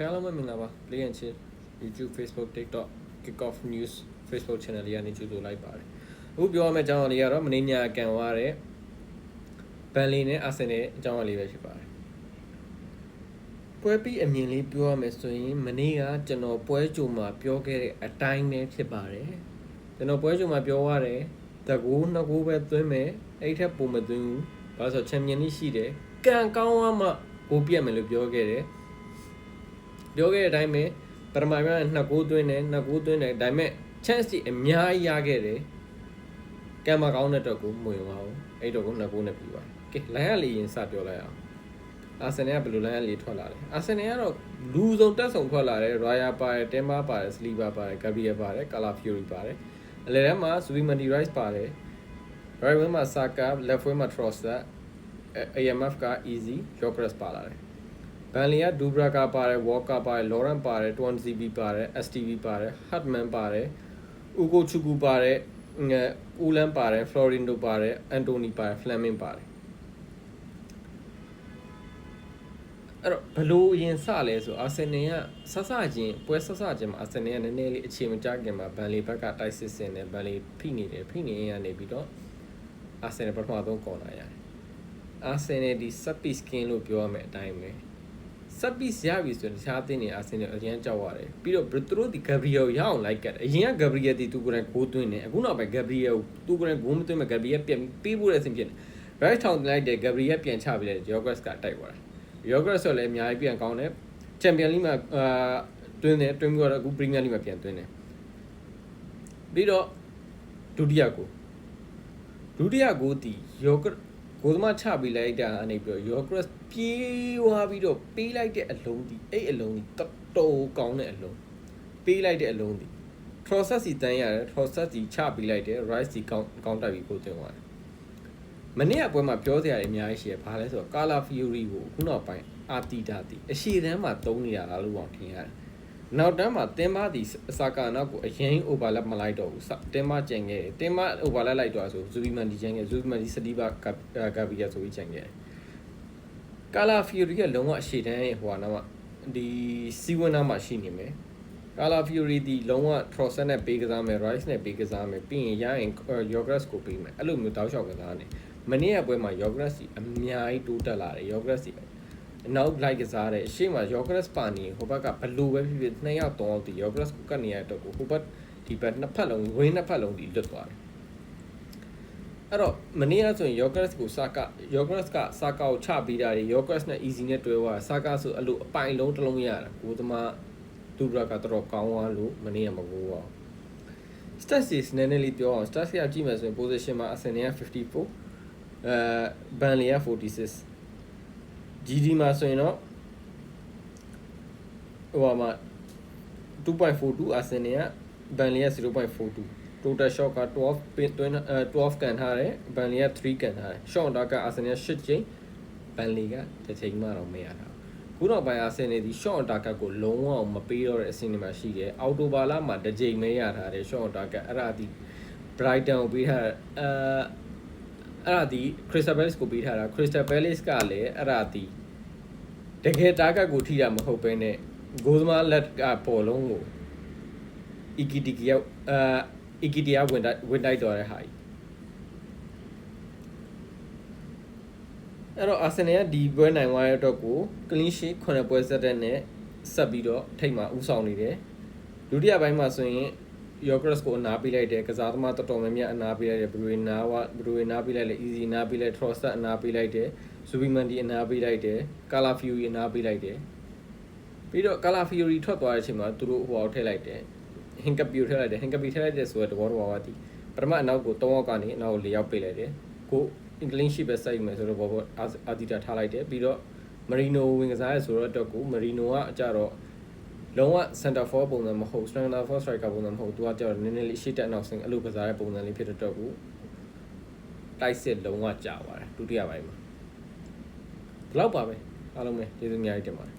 ကဲအားလုံးပဲမင်္ဂလာပါ Play and Chill YouTube Facebook TikTok Kick Off News Facebook Channel လေးကနေကြိုဆိုလိုက်ပါတယ်အခုပြောရမယ့်အကြောင်းအရာလေးကတော့မင်းညာကန်သွားတဲ့ဘန်လီနဲ့အာဆင်နယ်အကြောင်းအရာလေးပဲဖြစ်ပါတယ်ပွဲပြီးအမြင်လေးပြောရမယ်ဆိုရင်မနေ့ကကျွန်တော်ပွဲကြိုမှာပြောခဲ့တဲ့အတိုင်းပဲဖြစ်ပါတယ်ကျွန်တော်ပွဲကြိုမှာပြောရတယ်တကူနှစ်ကူပဲသွင်းမယ်အဲ့ထက်ပုံမသွင်းဘူးဘာလို့ဆိုချန်ပီယံလေးရှိတယ်ကံကောင်းမှကိုပြတ်မယ်လို့ပြောခဲ့တယ် ပြောခဲ့တဲ့အတိုင်းပဲပထမပိုင်းကနှစ်ကိုးသွင်းတယ်နှစ်ကိုးသွင်းတယ်ဒါပေမဲ့ chance ကြီးအများကြီးရခဲ့တယ်ကံမကောင်းတဲ့တော့ကိုမဝင်ပါဘူးအဲ့တော့ကိုနှစ်ကိုးနဲ့ပြီးပါတယ်ကဲလိုင်းရလေးရင်စပြောလိုက်အောင်အာဆင်နယ်ကဘယ်လိုလိုင်းရလေးထွက်လာလဲအာဆင်နယ်ကတော့လူစုံတက်ဆုံထွက်လာတယ်ရာယာပါတယ်တင်မာပါတယ်စလီဗာပါတယ်ဂဘရီယယ်ပါတယ်ကာလာဖျူရီပါတယ်အလယ်ထဲမှာဇူဘီမန်ဒီရိုက်စ်ပါတယ် right wing မှာဆာကာ left wing မှာ Trossard AMF က easy Jokers ပါလာတယ် ဘန်လီကဒူဘရာကာပါတယ်ဝေါ်ကာပါတယ်လော်ရန်ပါတယ်တွန်စီဘီပါတယ် STV ပါတယ်ဟတ်မန်ပါတယ်ဥကိုချူကူပါတယ်ငယ်ဦးလန်ပါတယ်ဖလော်ရင်ဒိုပါတယ်အန်တိုနီပါတယ်ဖလမ်မင်ပါတယ်အဲ့တော့ဘလို့အရင်စလဲဆိုအာဆင်နယ်ကဆဆချင်းပွဲဆဆချင်းမှာအာဆင်နယ်ကနည်းနည်းလေးအခြေမကျခင်မှာဘန်လီဘက်ကတိုက်စစ်စင်တယ်ဘန်လီဖိနေတယ်ဖိနေရနေပြီးတော့အာဆင်နယ်ပထမဆုံးကော်နာရတယ်အာဆင်နယ်ဒီစပစ်စကင်လို့ပြောရမယ်အတိုင်းပဲ စပ်ပစ်ရပြီဆိုရင်တခြားအသင်းတွေအာဆင်နယ်အရင်ကြောက်ရတယ်ပြီးတော့သူတို့ဒီဂဘရီယယ်ရအောင်လိုက်ကတ်တယ်အရင်ကဂဘရီယယ်ဒီသူကိုယ်တိုင်ဂိုးသွင်းတယ်အခုနောက်ပိုင်းဂဘရီယယ်သူကိုယ်တိုင်ဂိုးမသွင်းမဲ့ဂဘရီယယ်ပြန်ပြီးပေးဖို့တဲ့အဆင်ဖြစ်တယ် right ထောင်လိုက်တယ်ဂဘရီယယ်ပြန်ချပြီးတယ် Yogurt ကတိုက်သွားတယ် Yogurt ဆိုလည်းအများကြီးပြန်ကောင်းတယ်ချန်ပီယံလိမှာအာတွင်းတယ်တွင်းပြီးတော့အခု Premier League မှာပြန်သွင်းတယ်ပြီးတော့ဒုတိယကိုဒုတိယကိုဒီ Yogurt ကို သမားချပေးလိုက်တာအနေပြီးတော့ Yogurt ပြေးသွားပြီးတော့ပေးလိုက်တဲ့အလုံးဒီအဲ့အလုံးဒီတော်တော်ကောင်းတဲ့အလုံးပေးလိုက်တဲ့အလုံးဒီ process စီတန်းရတယ် process စီချပေးလိုက်တယ် rice စီကောင်းကောင်းတက်ပြီးကိုတင်သွားတယ်မနေ့ကပွဲမှာပြောစရာတွေအများကြီးရှိရဘာလဲဆိုတော့ Color Fury ကိုခုနောက်ပိုင်းအာတီတာတီအရှိတန်းမှာတုံးနေတာလားလို့ပေါ့ထင်ရတယ် နောက်တန်းမှာတင်မသည်အစာကာနောက်ကိုအရင် overlap မလိုက်တော့ဘူးတင်မကျန်ခဲ့တယ်တင်မ overlap လိုက်တော့ဆိုဇူဘီမန်ဒီကျန်ခဲ့ဇူဘီမန်ဒီစတီဘာဂါဘီယာဆိုပြီးကျန်ခဲ့တယ်ကာလာဖီယိုရီကလုံးဝအရှိတန်းရဲ့ဟိုဟာနောက်မှာဒီစီဝနာမှာရှိနေမယ်ကာလာဖီယိုရီဒီလုံးဝ Trosset နဲ့ပေးကစားမယ် Rice နဲ့ပေးကစားမယ်ပြီးရင်ရရင် Yogurt ကိုပေးမယ်အဲ့လိုမျိုးတောက်လျှောက်ကစားနေမနေ့ကပွဲမှာ Yogurt စီအများကြီးတိုးတက်လာတယ် Yogurt စီ နောက်လိုက်ကစားတယ်အရှိမ Yogurt ပါနေဟိုဘက်ကဘလူပဲဖြစ်ဖြစ်နှစ်ယောက်သုံးယောက်ဒီ Yogurt ကိုကတ်နေရတော့ကိုဟိုဘက်ဒီဘက်နှစ်ဖက်လုံးဝင်းနှစ်ဖက်လုံးဒီလွတ်သွားတယ်အဲ့တော့မနေ့ကဆိုရင် Yogurt ကိုစာက Yogurt ကစာကောက်ချပေးတာတွေ Yogurt နဲ့ easy နဲ့တွဲသွားစာကဆိုအဲ့လိုအပိုင်လုံးတစ်လုံးရတာကိုသမားဒူဘရာကတော်တော်ကောင်းသွားလို့မနေ့ကမကိုးပါဘူး stats စီနည်းနည်းလေးပြောအောင် stats ရကြည့်မယ်ဆိုရင် position မှာ Arsenal က54အဲ Burnley က46 GD မှာဆိုရင်တော့ဟိုမှာ2.42 Arsenal က Burnley က0.42 total shot က12ပင်တွင်းအဲ12ကန်ထားတယ် Burnley က3ကန်ထားတယ် shot on target Arsenal 8ချိန် Burnley ကတစ်ချိန်မှတော့မရတာခုနောက်ပိုင်း Arsenal ဒီ shot on target ကိုလုံးဝမပေးတော့တဲ့အဆင့်တွေမှာရှိတယ်အော်တိုဘာလမှာတစ်ချိန်မဲရထားတယ် shot on target အဲ့ဒါဒီ Brighton ကိုပေးထားအဲ အဲ့ဒါဒီ Crystal Palace ကိုပေးထားတာ Crystal Palace ကလည်းအဲ့ဒါဒီတကယ် target ကိုထိတာမဟုတ်ဘဲနဲ့ goal မလက်ကပေါ်လုံးကို EKTK ရောက်အာ EKT ကဝင်တိုက်ဝင်တိုက်တော်တဲ့ဟာကြီးအဲ့တော့ Arsenal ကဒီပွဲနိုင်သွားတဲ့အတွက်ကို clean sheet 9ပွဲဆက်တဲ့နဲ့ဆက်ပြီးတော့ထိတ်မှာဥဆောင်နေတယ်ဒုတိယပိုင်းမှာဆိုရင် Yogurt ကိုအနာပေးလိုက်တယ်ကစားသမားတော်တော်များများအနာပေးလိုက်တယ်ဘရူနာဝဘရူနာပေးလိုက်တယ် easy နာပေးလိုက် Trossard အနာပေးလိုက်တယ် Zubimendi အနာပေးလိုက်တယ် Cala Fury အနာပေးလိုက်တယ်ပြီးတော့ Cala Fury ထွက်သွားတဲ့အချိန်မှာသူတို့ဟိုအောင်ထည့်လိုက်တယ်ဟင်ကပီကိုထည့်လိုက်တယ်ဟင်ကပီထည့်လိုက်တဲ့ဆိုတော့တဘောတဘောပါတီပထမအနောက်ကို3ယောက်ကနေအနောက်ကို4ယောက်ပေးလိုက်တယ်ကိုအင်္ဂလိပ်ရှိပဲစိုက်မယ်ဆိုတော့ဘောဘောအာတီတာထားလိုက်တယ်ပြီးတော့မရီနိုဝင်ကစားရဲဆိုတော့အတွက်ကိုမရီနိုကအကြတော့ လုံးဝ center for ပုံစံမဟုတ် center for striker ပုံစံမဟုတ်သူကကြတော့နည်းနည်းလေးရှေ့တက်နောက်ဆင်းအဲ့လိုကစားတဲ့ပုံစံလေးဖြစ်တဲ့အတွက်ကိုတိုက်စစ်လုံးဝကြာသွားတယ်ဒုတိယပိုင်းမှာဒီလောက်ပါပဲအားလုံးပဲကျေးဇူးအများကြီးတင်ပါတယ်